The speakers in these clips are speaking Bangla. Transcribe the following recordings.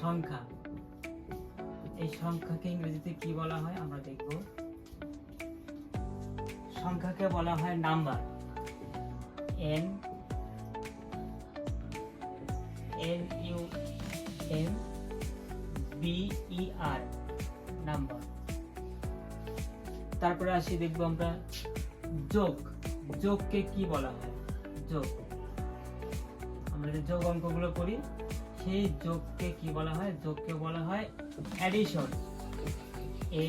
সংখ্যা। এই সংখ্যাকে ইংরেজিতে কি বলা হয়? আমরা দেখব। সংখ্যাকে বলা হয় number. N N U M B E R, number. তারপরে আসি, দেখব আমরা যোগ। যোগকে কি বলা হয়? যোগ। আমরা যে যোগ অঙ্কগুলো করি সেই যোগকে কি বলা হয়? যোগকে বলা হয় addition A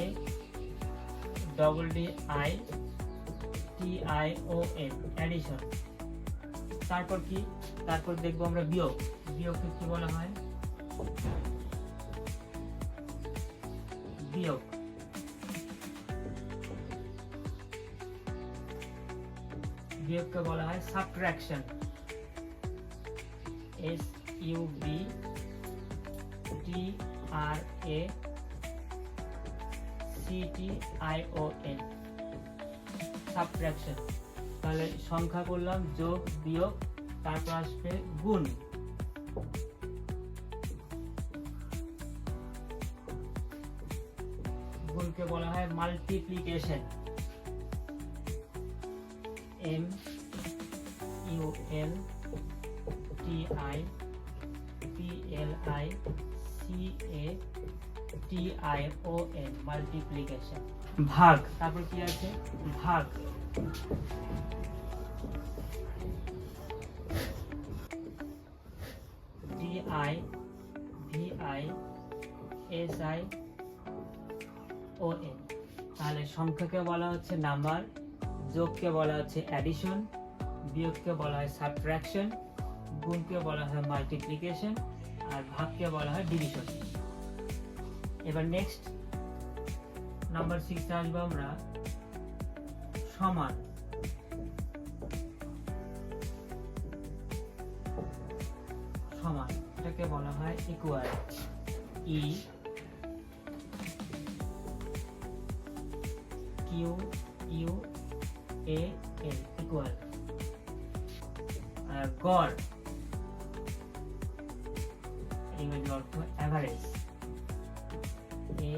double D I T I O N addition তারপর কি? তারপর দেখব আমরা বিয়োগ। বিয়োগকে কি বলা হয়? বিয়োগ। বিয়োগকে বলা হয় subtraction S U B T R A C T I O N subtraction তাহলে সংখ্যা করলাম, যোগ, বিয়োগ, তারপর আসবে গুণ। গুণকে বলা হয় multiplication M U L T I P L I C A T I O N multiplication ভাগ। তারপর কি আছে? ভাগ। D I V I S I O N তাহলে সংখ্যাকে বলা হচ্ছে নাম্বার যোগকে বলা হচ্ছে অ্যাডিশন বিয়োগকে বলা হয় সাবট্রাকশন গুণকে বলা হয় মাল্টিপ্লিকেশন আর ভাগকে বলা হয় ডিভিশন এবার নেক্সট নাম্বার সিক্সে আসব আমরা, সমান। সমান, এটাকে বলা হয় equal E Q U A L equal গড় ইংরেজি অর্থ অ্যাভারেজ এ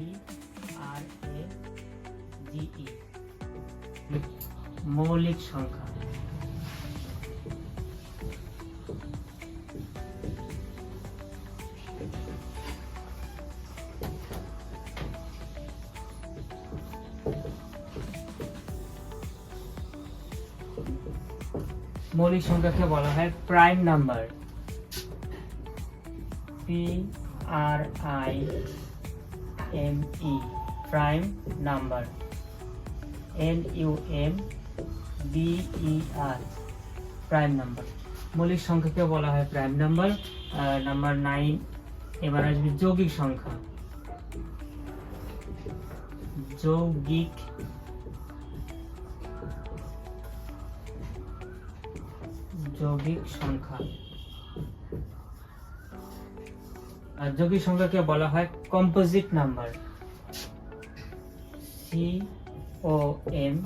ই আর এ জি ই মৌলিক সংখ্যা। মৌলিক সংখ্যাকে বলা হয় prime number. P R I M E prime number N U M B E R prime number মৌলিক সংখ্যাকে বলা হয় প্রাইম নাম্বার নাম্বার নাইন এবার আসবে যৌগিক সংখ্যা। যৌগিক যৌগিক সংখ্যা। যৌগিক সংখ্যাকে বলা হয় composite number C O M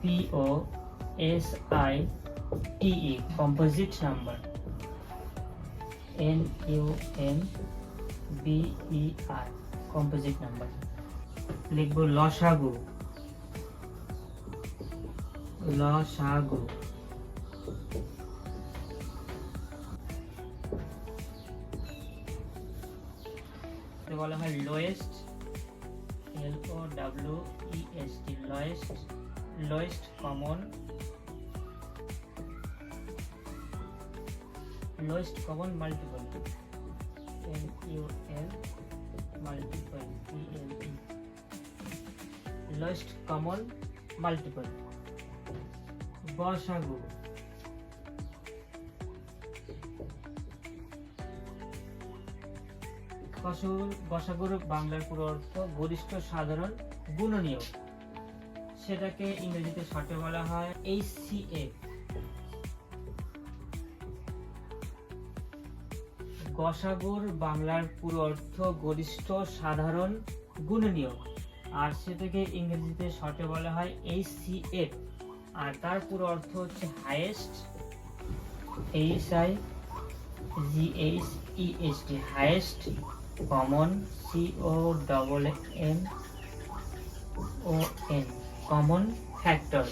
P O S I T E composite number N U M B E R composite number লিখব লসাগু। লসাগু। একে বলা হয় lowest L O W E S T lowest lowest common lowest common multiple N U L multiple E L E lowest common multiple গসাগু গসাগু গসাগুর বাংলার পুরো অর্থ গরিষ্ঠ সাধারণ গুণনীয় সেটাকে ইংরেজিতে শর্টে বলা হয় এইচ সি এ গসাগুর বাংলার পুরো অর্থ গরিষ্ঠ সাধারণ গুণনীয় আর সেটাকে ইংরেজিতে শর্টে বলা হয় এইচ সি আর তার পুরো অর্থ হচ্ছে highest H I G H E H T highest common C O double M O N common factor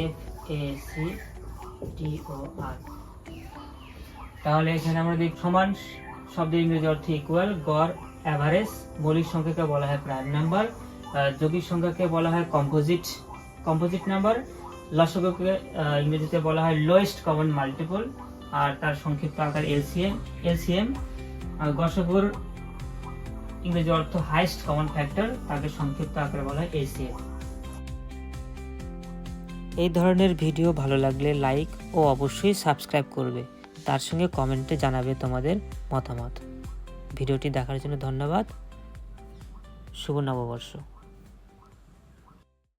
F A C T O R তাহলে এখানে আমরা দেখি সমান, শব্দের ইংরেজি অর্থ ইকুয়াল গড় অ্যাভারেজ মৌলিক সংখ্যাকে বলা হয় প্রাইম নাম্বার যৌগিক সংখ্যাকে বলা হয় কম্পোজিট কম্পোজিট নাম্বার লসগকে ইংরেজিতে বলা হয় লোয়েস্ট কমন মাল্টিপল আর তার সংক্ষিপ্ত আকার এলসিএম এলসিএম গসগর ইংরেজি অর্থ হাইস্ট কমন ফ্যাক্টর, তাকে সংক্ষিপ্ত আকারে বলা হয় এসিএফ এই ধরনের ভিডিও ভালো লাগলে লাইক ও অবশ্যই সাবস্ক্রাইব করবে। তার সঙ্গে কমেন্টে জানাবে তোমাদের মতামত। ভিডিওটি দেখার জন্য ধন্যবাদ। শুভ নববর্ষ।